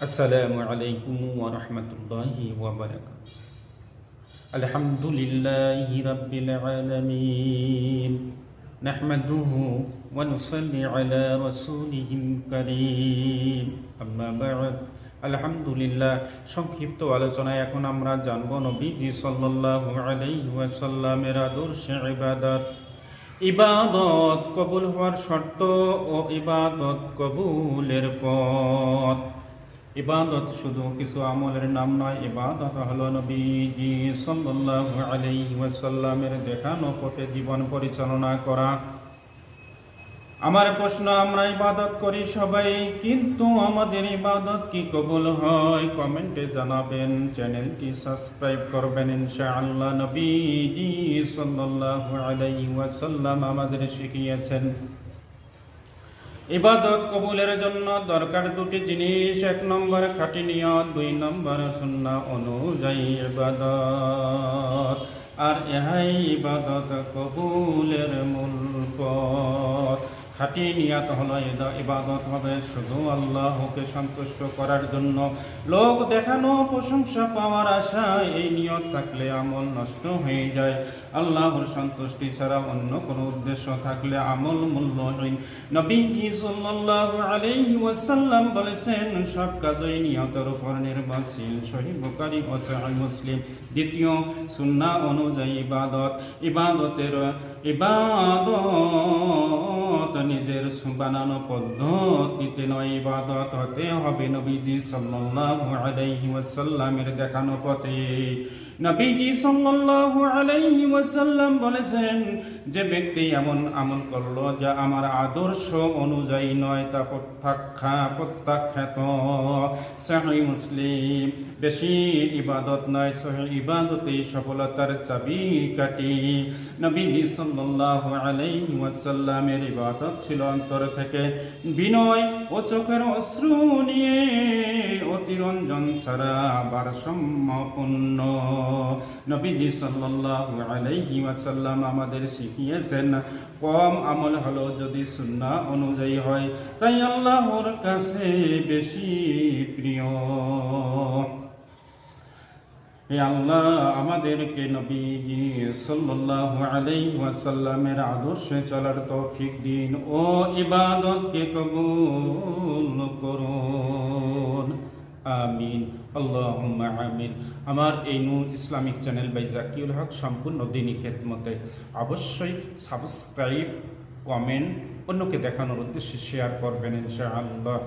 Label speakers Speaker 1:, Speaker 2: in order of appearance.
Speaker 1: আসসালামু আলাইকুম ওয়া রাহমাতুল্লাহি ওয়া বারাকাতুহু। আলহামদুলিল্লাহি রাব্বিল আলামিন। নাহমাদুহু ওয়া নুসাল্লি আলা রাসূলিহিল কারীম। আম্মা বা'দ। আলহামদুলিল্লাহ, সংক্ষিপ্ত আলোচনায় এখন আমরা জানব নবীজি সাল্লাল্লাহু আলাইহি ওয়াসাল্লামের আদর্শ ইবাদত। ইবাদত কবুল হওয়ার শর্ত ও ইবাদত কবুলের পথ। ইবাদত শুধু কিছু আমলের নাম নয়, ইবাদত হলো নবীজি সাল্লাল্লাহু আলাইহি ওয়াসাল্লামের দেখানো পথে জীবন পরিচালনা করা। আমার প্রশ্ন, আমরা ইবাদত করি সবাই, কিন্তু আমাদের ইবাদত কি কবুল হয়? কমেন্টে জানাবেন, চ্যানেলটি সাবস্ক্রাইব করবেন ইনশাআল্লাহ। নবীজি সাল্লাল্লাহু আলাইহি ওয়াসাল্লাম আমাদের শিখিয়েছেন। ইবাদত কবুলের জন্য দরকার দুটি জিনিস। এক নম্বর, খাটি নিয়ত। দুই নম্বর শূন্য অনুযায়ী ইবাদত। আর ইহাই ইবাদত কবুলের মূল পথ। খাঁটি নিয়াত হলো ইবাদত হবে। শুধু আল্লাহকে সন্তুষ্ট করার জন্য লোক দেখানো, প্রশংসা পাওয়ার আশা, এই নিয়ত থাকলে আমল নষ্ট হয়ে যায়। আল্লাহর সন্তুষ্টি ছাড়া অন্য কোনো উদ্দেশ্য থাকলে আমল মূল্যহীন। নবীজি সাল্লাল্লাহু আলাইহি ওয়াসাল্লাম বলেছেন, সব কাজই নিয়তের উপর নির্ভরশীল। সহিহ বুখারী ও সহিহ মুসলিম। দ্বিতীয় সুন্নাহ অনুযায়ী ইবাদত। ইবাদতের ইবাদত বানানো পদ্ধতিতে নয়, ইবাদত হতে হবে নবীজি সাল্লাল্লাহু আলাইহি ওয়াসাল্লামের দেখানো পথে। নবীজি সাল্লাল্লাহু আলাইহি ওয়াসাল্লাম বলেছেন, যে ব্যক্তি এমন আমল করল যা আমার আদর্শ অনুযায়ী নয়, তা প্রত্যাখ্যা প্রত্যাখ্যাত সহি মুসলিম। বেশি ইবাদত নয় সহি ইবাদতেই সফলতার চাবি কাটি নবীজি সাল্লাল্লাহু আলাইহি ওয়াসাল্লামের ইবাদত ছিল অন্তর থেকে। বিনয় ও চোখের অশ্রু নিয়ে অতিরঞ্জন ছাড়া ভারসাম্যপূর্ণ। নবীজি সাল্লাল্লাহু আলাইহি ওয়াসাল্লাম আমাদের শিখিয়েছেন, কম আমল হলো যদি সুন্নাহ অনুযায়ী হয়। তাই আল্লাহর কাছে বেশি প্রিয়। হে আল্লাহ, আমাদেরকে নবীজি সাল্লাল্লাহু আলাইহি ওয়াসাল্লামের আদর্শে চলার তৌফিক দিন ও ইবাদতকে কবুল করুন। আমিন। আল্লাহুম্মা আমিন। আমার এই Noor Islamic channel by Zakiul Haque সম্পূর্ণ দিনী খেদমতে অবশ্যই সাবস্ক্রাইব, কমেন্ট, অন্যকে দেখানোর উদ্দেশ্যে শেয়ার করবেন ইনশাআল্লাহ।